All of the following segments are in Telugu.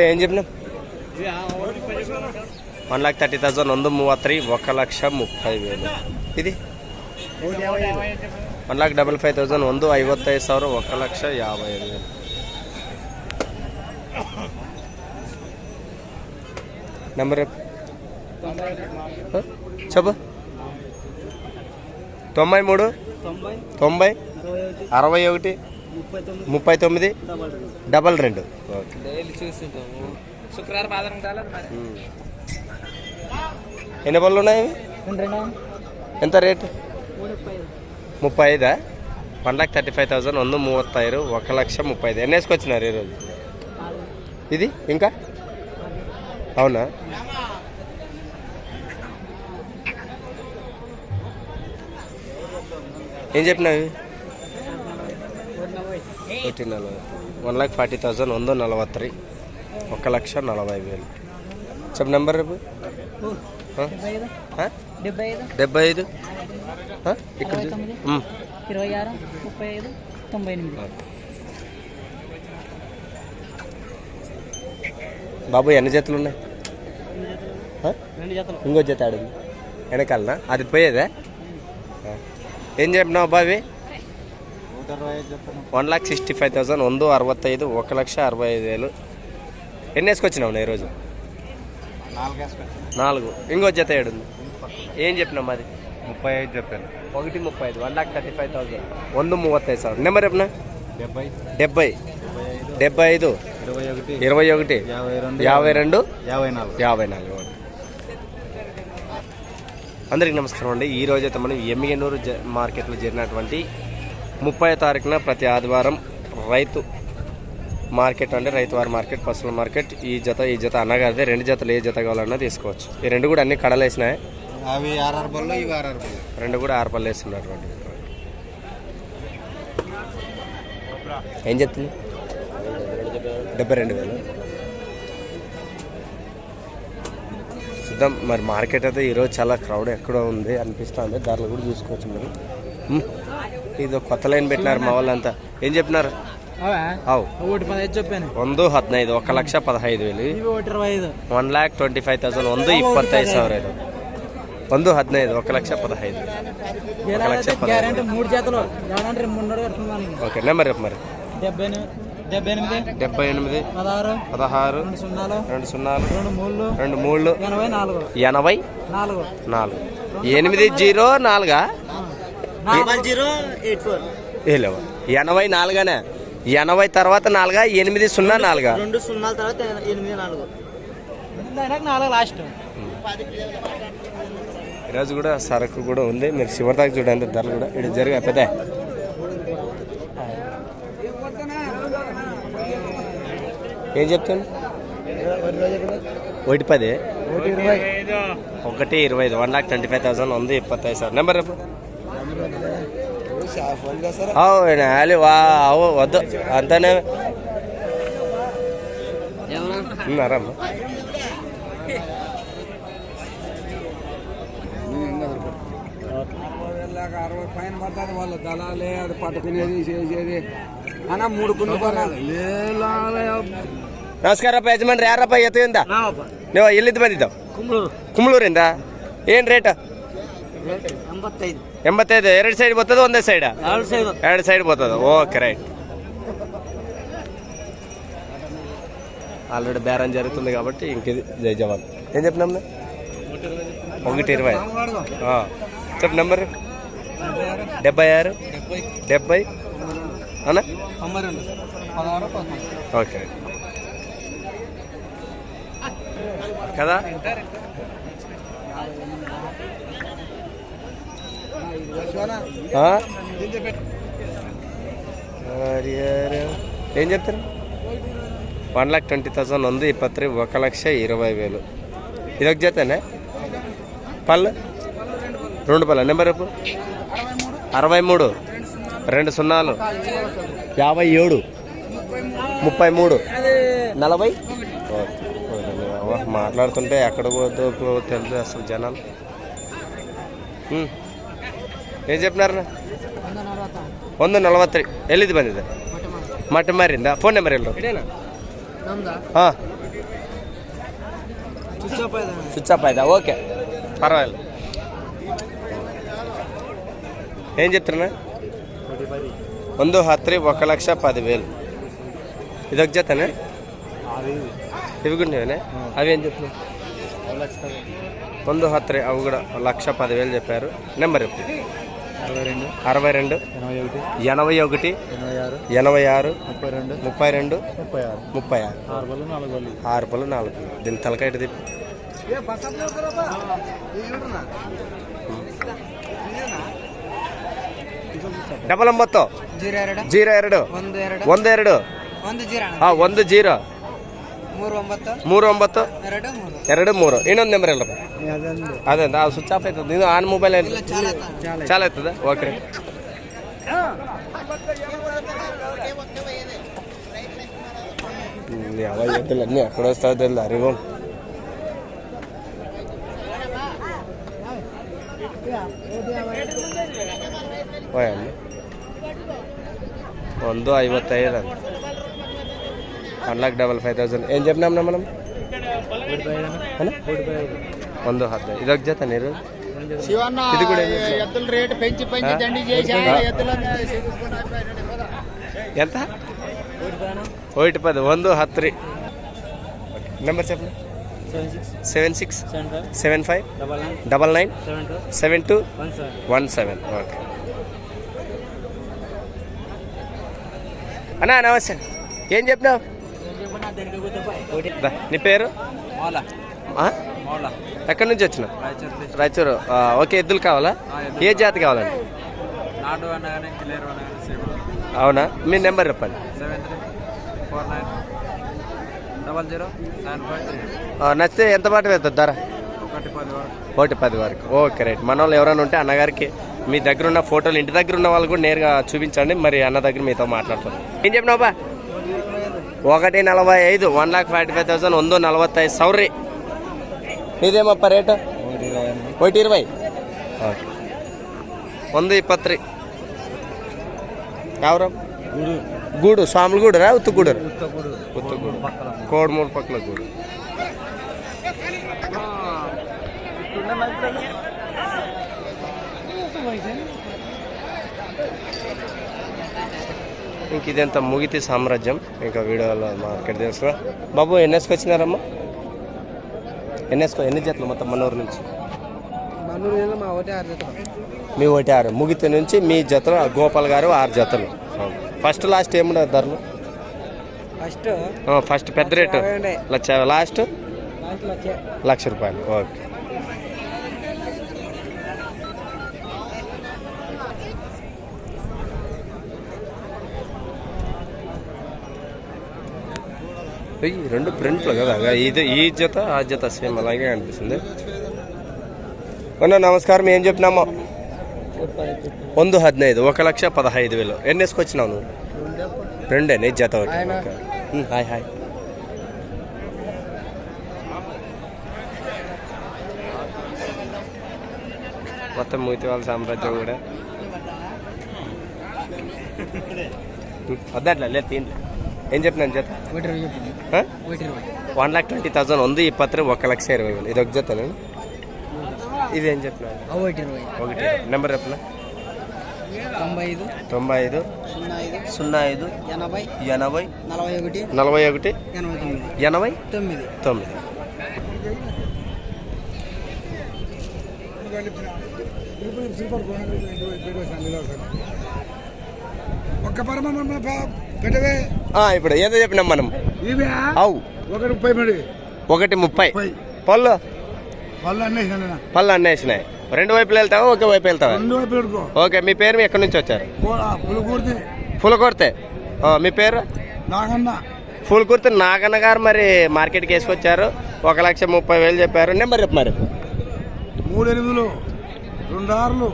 రే ఏం చెప్పినాం వన్ లాక్ థర్టీ థౌసండ్ మూవై త్రీ ఒక లక్ష ముప్పై వేలు. ఇది? One lakh double five thousand thousand ఐవత్ ఐదు ಸಾವಿರ ఒక లక్ష యాభై ఐదు వేలు. నెంబర్ చెప్పు. తొంభై మూడు? తొంభై? అరవై ఒకటి? ముప్పై తొమ్మిది. డబల్ రెండు. ఎన్ని బళ్ళు ఉన్నాయి ఎంత రేటు? ముప్పై ఐదా. One lakh thirty five thousand వంద మూవత్తైరు ఒక లక్ష ముప్పై ఐదు. ఎన్ని వేసుకొచ్చినారు ఈరోజు ఇది? ఇంకా? అవునా? ఏం చెప్పినావు ఒకటి నలభై వన్ ల్యాక్ ఫార్టీ థౌసండ్ ಒಂದು నలవత్తరి ఒక లక్ష నలభై వేలు. చెప్పు నెంబర్ రేపు? డెబ్బై ఐదు? ఇక్కడ. ఇరవై ఆరు ముప్పై ఐదు తొంభై ఎనిమిది. బాబు ఎన్ని జతలు ఉన్నాయి? ఇంకో జత ఆడింది. వెనకాలనా? అది పోయేదా. ఏం చెప్పినావు బావి నూట అరవై ఐదు చెప్తాను one lakh sixty five thousand ಒಂದು అరవత్తైదు ఒక లక్ష అరవై ఐదు వేలు ఎన్ని వేసుకొచ్చినావు నా ఈరోజు నాలుగు వేసుకొచ్చాను నాలుగు ఇంకో జత ఏడుంది ఏం చెప్పినావు మాది ముప్పై ఐదు చెప్పాను ఒకటి ముప్పై ఐదు one lakh thirty five thousand ಒಂದು ಮೂವತ್ತೈದು ಸಾವಿರ నెంబర్ చెప్పినా డెబ్బై డెబ్బై డెబ్బై ఐదు డెబ్బై ఐదు ఇరవై ఒకటి ఇరవై ఒకటి యాభై రెండు యాభై రెండు యాభై నాలుగు యాభై నాలుగు అందరికీ నమస్కారం అండి ఈ రోజు అయితే మనం ఎమ్మిగనూరు జ మార్కెట్లో జరిగినటువంటి ముప్పై తారీఖున ప్రతి ఆదివారం రైతు మార్కెట్ అంటే రైతువారి మార్కెట్ పశువుల మార్కెట్. ఈ జత ఈ జత అన్నగారిదే రెండు జతలు ఏ జత కావాలన్నా తీసుకోవచ్చు. ఈ రెండు కూడా అన్ని కడలేసినాయి అవి ఆర్ఆర్ బళ్ళు ఇవి ఆర్ఆర్ బళ్ళు. రెండు కూడా ఆరుపల్లి వేస్తున్నటువంటి ఏం చెప్తుంది డెబ్బై రెండు వేలు. చూద్దాం మరి మార్కెట్ అయితే ఈరోజు చాలా క్రౌడ్ ఎక్కడో ఉంది అనిపిస్తుంది ధరలు కూడా చూసుకోవచ్చు మీరు. ఇది ఒక కొత్త లైన్ పెట్టినారు మా వాళ్ళంతా ఏం చెప్పినారు అవు ఒకటి పదహైదు చెప్పాను ಒಂದು ಹದಿನೈದು ఒక లక్ష పదహైదు వేలు ఇవి ఒకటి ఇరవై ఐదు one lakh twenty five thousand ಒಂದು ಇಪ್ಪತ್ತೈದು ಸಾವಿರ ಇದು ಒಂದು ಹದಿನೈದು ఒక లక్ష పదహైదు ఒక లక్ష పదహైదు గ్యారంటీ మూడు చేతలు గ్యారంటీ మూడు కడుతున్నాను ఓకే నెంబర్ చెప్పు మరి డెబ్బై ఎనిమిది డెబ్బై ఎనిమిది డెబ్బై ఎనిమిది పదహారు పదహారు రెండు సున్నాలు రెండు సున్నాలు రెండు మూడు రెండు మూడు ఎనభై నాలుగు ఎనభై నాలుగు నాలుగు ఎనిమిది జీరో నాలుగా ఎనభై నాలుగానే. ఎనభై తర్వాత నాలుగా ఎనిమిది సున్నా నాలుగా. రెండు సున్నాల తర్వాత ఎనిమిది నాలుగు. ఈరోజు కూడా సరకు కూడా ఉంది. మీరు శివరిదాకా చూడండి ధరలు కూడా. ఇక్కడ జరిగే పెద్ద. ఏం చెప్తాను? ఒకటి పది. ఒకటి ఇరవై. ఐదు. One lakh twenty five thousand ఉంది ఇప్పత్తై సార్. నెంబర్ రేపు అవును అలి వా అవు వద్దు అంతానే ఉన్నారమ్మా అరవై పైన పడుతుంది వాళ్ళ దళాలే అది పట్టుకునేది చేసేది అన్న మూడు కుందు ನಮಸ್ಕಾರಪ್ಪ ಯಜಮಾನ್ರಿ ಯಾರಪ್ಪ ಎತ್ತಿಂದ ನೀವು ಎಲ್ಲಿಂದ ಬಂದಿದ್ದಾವೆ ಕುಂಬಳೂರು ಕುಂಬ್ಳೂರಿಂದ ಏನು ರೇಟ್ ಎಂಬತ್ತೈದು ಎಂಬತ್ತೈದು ಎರಡು ಸೈಡ್ ಬರ್ತದೆ ಒಂದೇ ಸೈಡ್ ಎರಡು ಸೈಡ್ ಎರಡು ಸೈಡ್ ಬರ್ತದೆ ఓకే రైట్ ఆల్రెడీ బేరం జరుగుతుంది కాబట్టి ఇంకది జై జవాన్ ఏం చెప్పినాం ఒకటి ఇరవై ఆ. చెప్పు నెంబర్ డెబ్బై ఆరు డెబ్బై అన్నా తొంభై రెండు పదహారు పదకొండు ఓకే కదా ఆ? అరే, అరే. ఏం చెప్తారు? వన్ లాక్ ట్వంటీ థౌసండ్ ఉంది ఇప్పత్రి ఒక లక్ష ఇరవై వేలు. ఇది ఒక జతనే? పళ్ళు? రెండు పళ్ళ. నెంబర్ రేపు అరవై మూడు. రెండు సున్నాలు. యాభై ఏడు. ముప్పై మూడు. నలభై? మాట్లాడుతుంటే ఎక్కడ పోతుందో తెలుసు అసలు జనాలు. ಹ್ಞೂ ಏನು చెప్పినారు ಒಂದು ನಲವತ್ತು ಎಲ್ಲಿದ್ದು ಬಂದಿದೆ ಮಟ್ಟ ಮಾರಿಂದ ಫೋನ್ ನಂಬರ್ ಎಲ್ಲರು ಹಾಂ స్విచ్ ఆఫ్ అయ్యిందా స్విచ్ ఆఫ్ అయితే ఓకే పర్వాలేదు ఏం చెప్తున్నా ಒಂದು ಹತ್ತು ఒక లక్ష పదివేలు ఇది ఒక జతనే ఇవి కూడా నీవేనే? అవి ఏం చెప్తున్నావు ಒಂದು ಹತ್ತು ರೀ ಅವು ಕೂಡ ಲಕ್ಷ పదివేలు చెప్పారు నెంబర్ చెప్పు అరవై రెండు అరవై రెండు ఎనభై ఒకటి ఎనభై ఒకటి ఎనభై ఆరు ఎనభై ఆరు ముప్పై రెండు ముప్పై రెండు ముప్పై ఆరు ముప్పై ఆరు ఆరు బళ్ళు నాలుగు బళ్ళు ఆరు పళ్ళు నాలుగు పళ్ళు దీని తలకాయ తిప్పి ಡಬಲ್ ಒಂಬತ್ತು ಜೀರೋ ಎರಡು ಜೀರೋ ಎರಡು ಒಂದು ಎರಡು ಒಂದು ಎರಡು ಒಂದು ಜೀರೋ ಹಾಂ ಒಂದು ಜೀರೋ ಮೂರು ಒಂಬತ್ತು ಎರಡು ಮೂರು. ಇನ್ನೊಂದು ನಂಬರ್ ಅಲ್ಲ ಅದೇಂದ. ಅದು ಸ್ವಿಚ್ ಆಫ್ ಆಯ್ತದ. ನೀನು ಆನ್ ಮೊಬೈಲ್ ಚಾಲ ಆಯ್ತದ. ಓಕೆ ಯಾವಾಗ ಗೊತ್ತಿಲ್ಲ ನೀ ಅಕ್ಕಡಿಸ್ತಾ ಇದ್ದಿಲ್ಲ ಅರಿವು. ಒಂದು ಐವತ್ತೈದು one lakh double five thousand. ఏం చెప్పినాం మనం? వంద హద్దు ఇది ఒక జత నీరు. ఇది కూడా ఎంత? ఒకటి పది వంద హత్రి. నెంబర్ చెప్పండి seven six seven five double nine seven two one seven okay అన్నా నమస్తే. ఏం చెప్పినావు? నీ పేరు? ఎక్కడి నుంచి వచ్చినావు రాయచూర్ ఓకే ఎద్దులు కావాలా? ఏ జాతి కావాలండి? అవునా? మీ నెంబర్ చెప్పండి. నచ్చితే ఎంత పాటు వేస్తుంది ధర? ఒకటి పది వరకు. Okay right. మన వాళ్ళు ఎవరైనా ఉంటే అన్నగారికి మీ దగ్గర ఉన్న ఫోటోలు ఇంటి దగ్గర ఉన్న వాళ్ళు కూడా నేరుగా చూపించండి. మరి అన్న దగ్గర మీతో మాట్లాడతాం. ఏం చెప్పినావు బా ఒకటి నలభై ఐదు one lakh forty five thousand వంద నలభై ఐదు సౌరీ ఇదేమప్ప రేటు ఒకటి ఇరవై ఓకే ಒಂದು ಇಪ್ಪತ್ತು ರೀ ಯಾವ್ರ ಗೂಡು ಸ್ವಾಮಿಗೂಡ್ರ ಉತ್ತುಗೂಡ್ರ ಉತ್ತುಗೂಡು ಕೋಡ್ಮೂರು ಪಕ್ಕಲ ಗೂಡು Thank ఇంక ఇదంతా ముగితి సామ్రాజ్యం. ఇంకా వీడియోలో మార్కెట్ తెలుసు బాబు ఎన్ఎస్కి వచ్చినారమ్మా? ఎన్ఎస్కో ఎన్ని జతలు మొత్తం మనూరు నుంచి? మా ఒకటి ఆరు ముగితి నుంచి మీ జతలు గోపాల్ గారు ఆరు జతలు. ఫస్ట్ లాస్ట్ ఏమున్నది ధరలు? ఫస్ట్ ఫస్ట్ పెద్ద రేటు. లక్ష లాస్ట్? లక్ష రూపాయలు. ఓకే. రెండు ప్రింట్లు కదా ఇది ఈ జత ఆ జత సేమ్ అలాగే అనిపిస్తుంది అన్న నమస్కారం ఏం చెప్పినామో ಒಂದು ಹದಿನೈದು ఒక లక్ష పదహైదు వేలు ఎన్ని వేసుకొచ్చినావు నువ్వు రెండే నీ జత ఒకటి ఆయన. ఓకే. ఉమ్, హాయ్ హాయ్ మొత్తం మూతి వాళ్ళ సామ్రాజ్యం కూడా ఉమ్, వద్దట్లా లేదు తిండి ఏం చెప్పినాను జత వన్ లాక్ ట్వంటీ థౌసండ్ ఉంది ఇప్పత్రి ఒక లక్ష ఇరవై వేలు. ఇది ఒక జతను ఇది ఏం చెప్పినా ఒకటి ఇరవై. ఒకటి నెంబర్ చెప్పిన? తొంభై ఐదు. తొంభై ఐదు. సున్నా ఐదు. సున్నా ఐదు. ఎనభై. ఎనభై. నలభై ఒకటి. నలభై ఒకటి. ఎనభై తొమ్మిది. ఎనభై? తొమ్మిది. తొమ్మిది. ఒక్క పరమ ఇప్పుడు ఏదో చెప్పినాం మనం. అవు. ఒక ముప్పై ఒకటి ముప్పై. పళ్ళు? పళ్ళు అన్నేసినాయి రెండు వైపులు వెళ్తావా ఒకే వైపు వెళ్తావా? రెండు వైపు పెట్టుకో. ఓకే మీ పేరు ఎక్కడి నుంచి వచ్చారు? పులికూర్తి. మీ పేరు? నాగన్న. ఫుల్ కుర్తి నాగన్న గారు మరి మార్కెట్కి వేసుకొచ్చారు. ఒక లక్ష ముప్పై వేలు చెప్పారు. నెంబర్ చెప్పు మరి. మూడు ఎనిమిదిలు రెండు ఆరులు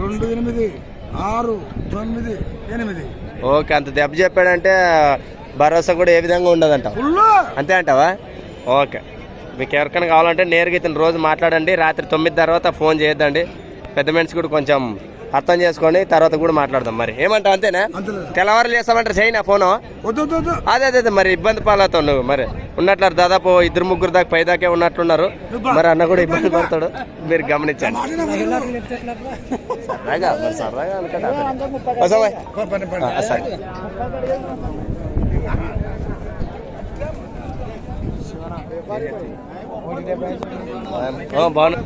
రెండు ఎనిమిది ఆరు తొమ్మిది ఎనిమిది. ఓకే అంత దెబ్బ చెప్పాడంటే భరోసా కూడా ఏ విధంగా ఉండదంట. అంతే అంటావా? ఓకే. మీకు ఎవరికైనా కావాలంటే నేరుగా ఇతను రోజు మాట్లాడండి. రాత్రి తొమ్మిది తర్వాత ఫోన్ చేయొద్దండి. పెద్ద మనిషి కూడా కొంచెం అర్థం చేసుకోండి తర్వాత కూడా మాట్లాడదాం మరి. ఏమంటావు అంతేనా? తెల్లవారులు చేస్తామంటారు చేయి నా ఫోను? వద్దు అదే అదే అదే మరి ఇబ్బంది పాలవుతావు నువ్వు మరి. ఉన్నట్లు దాదాపు ఇద్దరు ముగ్గురు దాకా పై దాకే ఉన్నట్లున్నారు మరి అన్న కూడా ఇబ్బంది పడతాడు. మీరు గమనించండి. సరదాగా మరి సరదాగా అనుకుంటా. బాగున్నా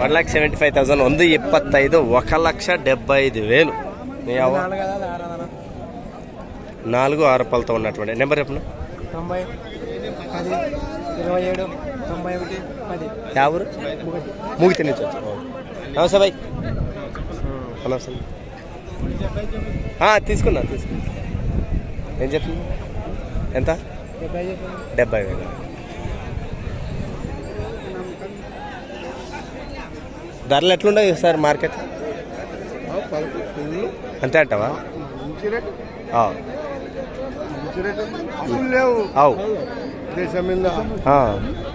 one lakh seventy five thousand ಒಂದು ಇಪ್ಪತ್ತೈದು ఒక లక్ష డెబ్బై ఐదు వేలు నీ అవ్వ నాలుగు ఆరు పళ్ళతో ఉన్నటువంటి నెంబర్ చెప్పను తొంభై పది ఇరవై ఏడు తొంభై ఒకటి పది ఎవరు మూగితే నుంచి వచ్చాను నమస్తే బాయ్ నమస్తే ఆ, తీసుకున్నా తీసుకున్నా ఏం చెప్తుంది ఎంత డెబ్బై డెబ్బై వేలు ధరలు ఎట్లుండవు సార్ మార్కెట్? అంతే అంటావా? అవు. దేశం మీద.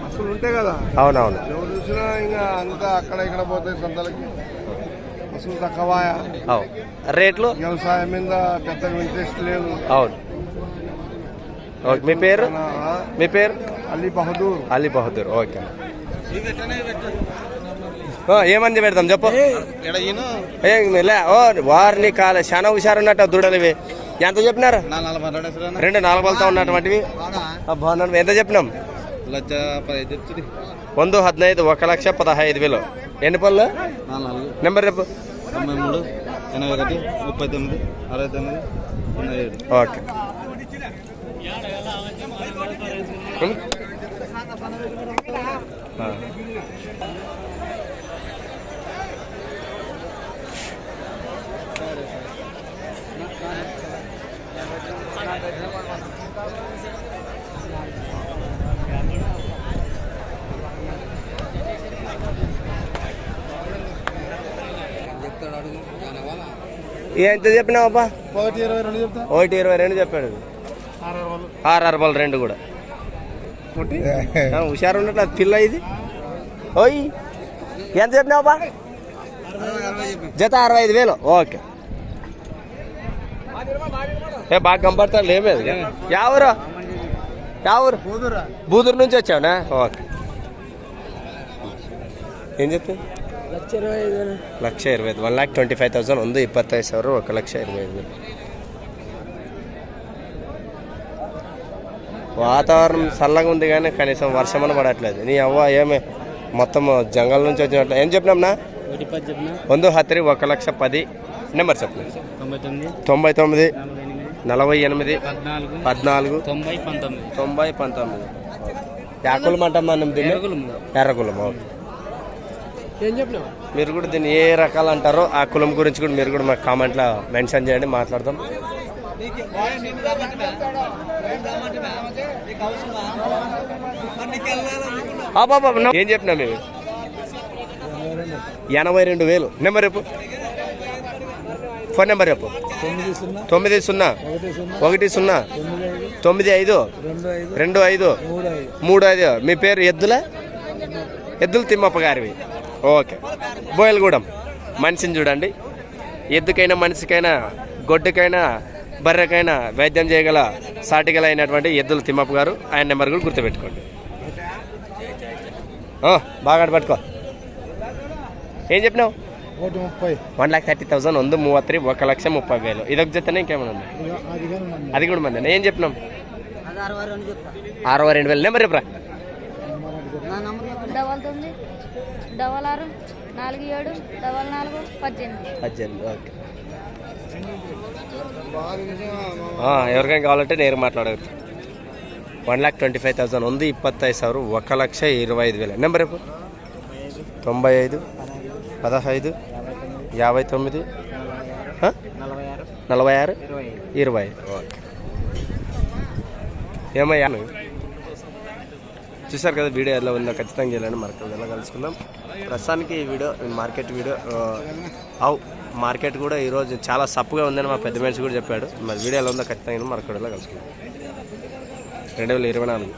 అసలు ఉంటాయి కదా. అవునవును. ఎవరు చూసినా ఇంకా అంతా అక్కడ ఇక్కడ పోతాయి సంతలకి. అసలు తక్కువాయా? అవు. రేట్లు? వ్యవసాయం మీద పెద్దగా ఇంట్రెస్ట్ లేదు అవును. ఓకే మీ పేరు? మీ పేరు? అలీ బహదూర్. అలీ బహదూర్ ఓకే. ఓ, ఏమంది పెడతాం చెప్పు ఏ, లే, ఓ వారిని కాలే చాలా హుషారున్నట్టు దూడలు ఇవి ఎంత చెప్పినారు రెండు నాలుగు పళ్ళతో ఉన్నటువంటివి ఆ, బాగున్నాను ఎంత చెప్పినాం లక్ష పదహైదు వచ్చింది ಒಂದು ಹದಿನೈದು ఒక లక్ష పదహైదు వేలు ఎన్ని పళ్ళు నాలుగు నెంబర్ రేపు తొంభై మూడు ఎనభై ఒకటి ముప్పై తొమ్మిది అరవై తొమ్మిది ఎనభై ఏడు ఓకే ఉమ్. ఎంత చెప్పినావు అబ్బా? ఒకటి ఇరవై రెండు చెప్పాడు. ఆరు అరవై రెండు కూడా. హుషారు ఉన్నట్లు పిల్ల ఇది. ఓయ్ ఎంత చెప్పినావు బా జత అరవై ఐదు వేలు. ఓకే. ఏ బాగా కంపడతారు లేమేది యావరు యావరు బూదూరు. నుంచి వచ్చావునా? ఓకే. ఏం ఐదు lakh ಇರವೈ one lakh twenty five thousand ಒಂದು ಇಪ್ಪತ್ತೈದು ಸಾವಿರ ఒక లక్ష ఇరవై ఐదు వేలు వాతావరణం చల్లగా ఉంది కానీ కనీసం వర్షం అని పడట్లేదు నీ అవ్వ ఏమి మొత్తం జంగల్ నుంచి వచ్చినట్లు ఏం చెప్పినాంనా ఒకటి పది చెప్పిన ಒಂದು ಹತ್ತರಿ ఒక లక్ష పది నెంబర్ చెప్పిన తొంభై తొమ్మిది తొంభై తొమ్మిది నలభై ఎనిమిది నలభై ఎనిమిది పద్నాలుగు పద్నాలుగు తొంభై పంతొమ్మిది తొంభై పంతొమ్మిది యాకులం అంటాం మనం దీన్ని ఎరుగులు ఎర్రకులం ఓకే ఏం చెప్పినావు మీరు కూడా దీన్ని ఏ రకాలు అంటారో ఆ కులం గురించి కూడా మీరు కూడా మాకు కామెంట్లో మెన్షన్ చేయండి మాట్లాడదాం. ఏం చెప్పినా మేము ఎనభై రెండు వేలు. నెంబర్ రేపు ఫోన్ నెంబర్ రేపు తొమ్మిది సున్నా. ఒకటి సున్నా. తొమ్మిది ఐదు. రెండు ఐదు. మూడు ఐదు. మీ పేరు ఎద్దుల? ఎద్దుల తిమ్మప్ప గారివి. ఓకే. బోయలగూడెం. మనిషిని చూడండి. ఎద్దుకైనా మనిషికైనా గొడ్డుకైనా బర్రెకైనా వైద్యం చేయగల సాటిగల అయినటువంటి ఎద్దుల తిమ్మప్ప గారు. ఆయన నెంబర్ కూడా గుర్తుపెట్టుకోండి. బాగా పట్టుకో. ఏం చెప్పినావు? ఒకటి ముప్పై. వన్ ల్యాక్ థర్టీ థౌసండ్ ఉంది మూవ త్రీ ఒక లక్ష ముప్పై వేలు. ఇదొక జతనే ఇంకేమైనా ఉంది? అది కూడా మంది ఏం చెప్పినాం? అరవై రెండు వేలు. నెంబర్ చెప్పరా? డబల్ ఆరు నాలుగు ఏడు డబల్ నాలుగు పద్దెనిమిది. ఓకే. ఎవరికైనా కావాలంటే నేను మాట్లాడవచ్చు one lakh twenty five thousand ఉంది ఇప్పత్తైదు సార్ ఒక లక్ష ఇరవై ఐదు వేల. నెంబర్ ఎప్పుడు తొంభై ఐదు పదహైదు యాభై తొమ్మిది నలభై ఆరు ఇరవై ఓకే. ఏమయ్యా చూసారు కదా వీడియో ఎలా ఉందో ఖచ్చితంగా వెళ్ళండి మరొక ఎలా కలుసుకుందాం. ప్రస్తుతానికి ఈ వీడియో మార్కెట్ వీడియో అవు మార్కెట్ కూడా ఈరోజు చాలా సప్పుగా ఉందని మా పెద్ద మనిషి కూడా చెప్పాడు. మరి వీడియో ఎలా ఉందో ఖచ్చితంగా మరొక ఎలా కలుసుకుందాం. రెండు వేల ఇరవై నాలుగు.